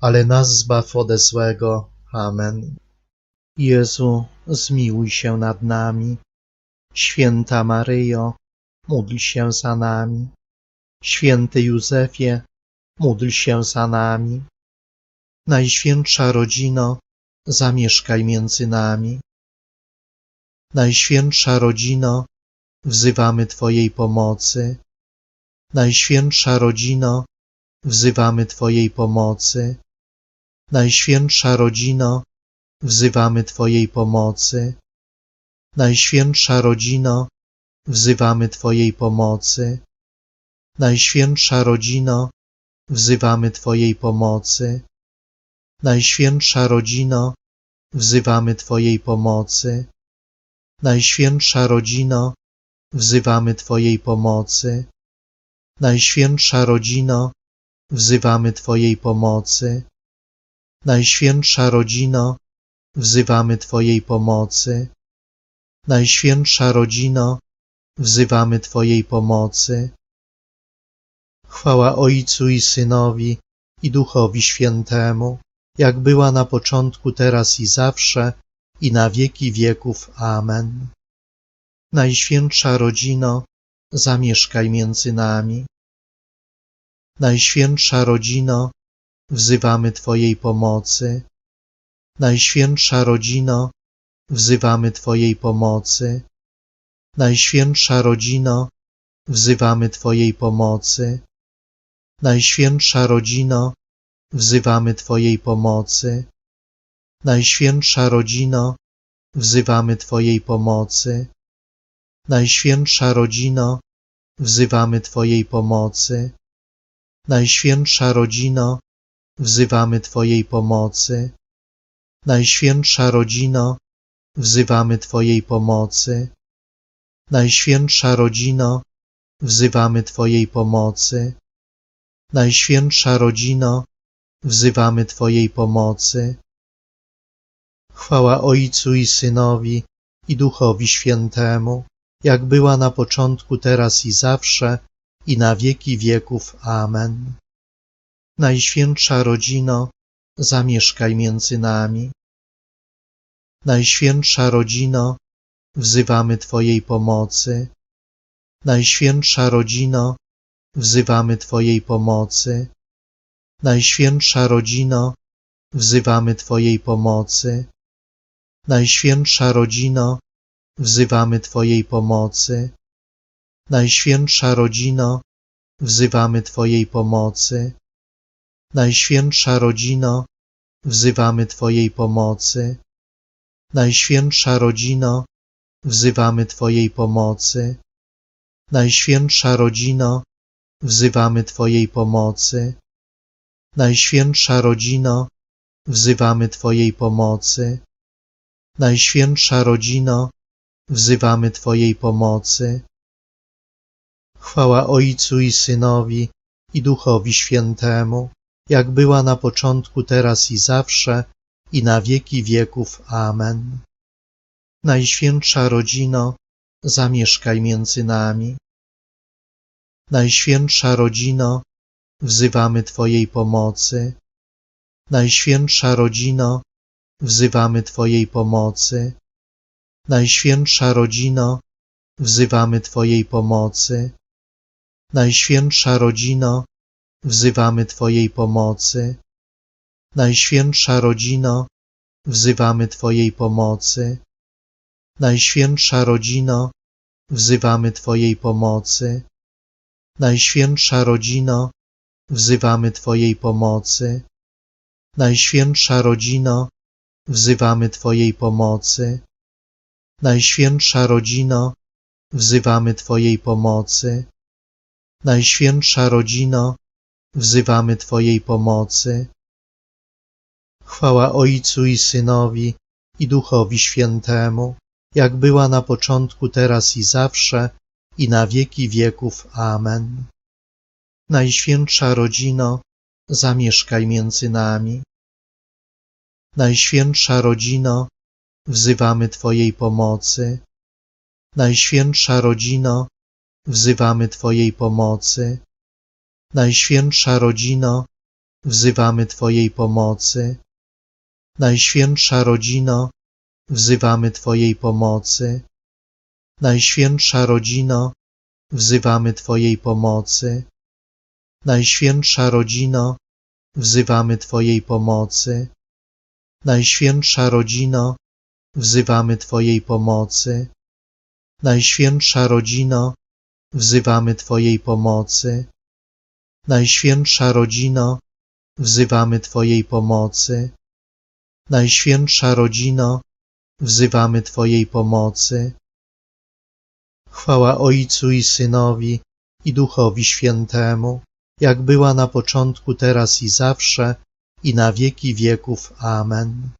ale nas zbaw ode złego. Amen. Jezu, zmiłuj się nad nami. Święta Maryjo, módl się za nami. Święty Józefie, módl się za nami. Najświętsza rodzino, zamieszkaj między nami. Najświętsza rodzino, wzywamy Twojej pomocy. Najświętsza rodzino, wzywamy Twojej pomocy. Najświętsza rodzino, wzywamy Twojej pomocy. Najświętsza rodzino, wzywamy Twojej pomocy. Najświętsza rodzino, wzywamy Twojej pomocy. Najświętsza rodzino, wzywamy Twojej pomocy. Najświętsza rodzino, wzywamy Twojej pomocy. Najświętsza rodzino, wzywamy Twojej pomocy. Najświętsza rodzino, wzywamy Twojej pomocy. Najświętsza rodzino, wzywamy Twojej pomocy. Chwała Ojcu i Synowi i Duchowi Świętemu, jak była na początku, teraz i zawsze, i na wieki wieków. Amen. Najświętsza rodzino, zamieszkaj między nami. Najświętsza rodzino, wzywamy Twojej pomocy. Najświętsza rodzino, wzywamy Twojej pomocy. Najświętsza rodzino, wzywamy Twojej pomocy. Najświętsza rodzino, wzywamy Twojej pomocy. Najświętsza rodzino, wzywamy Twojej pomocy. Najświętsza rodzino, wzywamy Twojej pomocy. Najświętsza rodzino, wzywamy Twojej pomocy. Najświętsza rodzino, wzywamy Twojej pomocy. Najświętsza rodzino, wzywamy Twojej pomocy. Najświętsza rodzino, wzywamy Twojej pomocy. Chwała Ojcu i Synowi i Duchowi Świętemu, jak była na początku, teraz i zawsze, i na wieki wieków. Amen. Najświętsza rodzino, zamieszkaj między nami. Najświętsza rodzino, wzywamy Twojej pomocy. Najświętsza rodzino, wzywamy Twojej pomocy. Najświętsza rodzino, wzywamy Twojej pomocy. Najświętsza rodzino, wzywamy Twojej pomocy. Najświętsza rodzino, wzywamy Twojej pomocy. Najświętsza rodzino, wzywamy Twojej pomocy. Najświętsza rodzino, wzywamy Twojej pomocy. Najświętsza rodzino, wzywamy Twojej pomocy. Najświętsza rodzino, wzywamy Twojej pomocy. Najświętsza rodzino, wzywamy Twojej pomocy. Chwała Ojcu i Synowi i Duchowi Świętemu, jak była na początku, teraz i zawsze, i na wieki wieków. Amen. Najświętsza rodzino, zamieszkaj między nami. Najświętsza rodzino, wzywamy Twojej pomocy. Najświętsza rodzino, wzywamy Twojej pomocy. Najświętsza rodzino, wzywamy Twojej pomocy. Najświętsza rodzino, wzywamy Twojej pomocy. Najświętsza rodzino, wzywamy Twojej pomocy. Najświętsza rodzino, wzywamy Twojej pomocy. Najświętsza rodzino, wzywamy Twojej pomocy. Najświętsza rodzino, wzywamy Twojej pomocy. Najświętsza rodzino, wzywamy Twojej pomocy. Najświętsza rodzino, wzywamy Twojej pomocy. Chwała Ojcu i Synowi i Duchowi Świętemu, jak była na początku, teraz i zawsze, i na wieki wieków. Amen. Najświętsza Rodzino, zamieszkaj między nami. Najświętsza Rodzino, wzywamy Twojej pomocy. Najświętsza Rodzino, wzywamy Twojej pomocy. Najświętsza Rodzino, wzywamy Twojej pomocy. Najświętsza Rodzino, wzywamy Twojej pomocy. Najświętsza Rodzino, wzywamy Twojej pomocy. Najświętsza Rodzino, wzywamy Twojej pomocy. Najświętsza Rodzino, wzywamy Twojej pomocy. Najświętsza Rodzino, wzywamy Twojej pomocy. Najświętsza Rodzino, wzywamy Twojej pomocy. Najświętsza Rodzino, wzywamy Twojej pomocy. Chwała Ojcu i Synowi i Duchowi Świętemu, jak była na początku, teraz i zawsze, i na wieki wieków. Amen.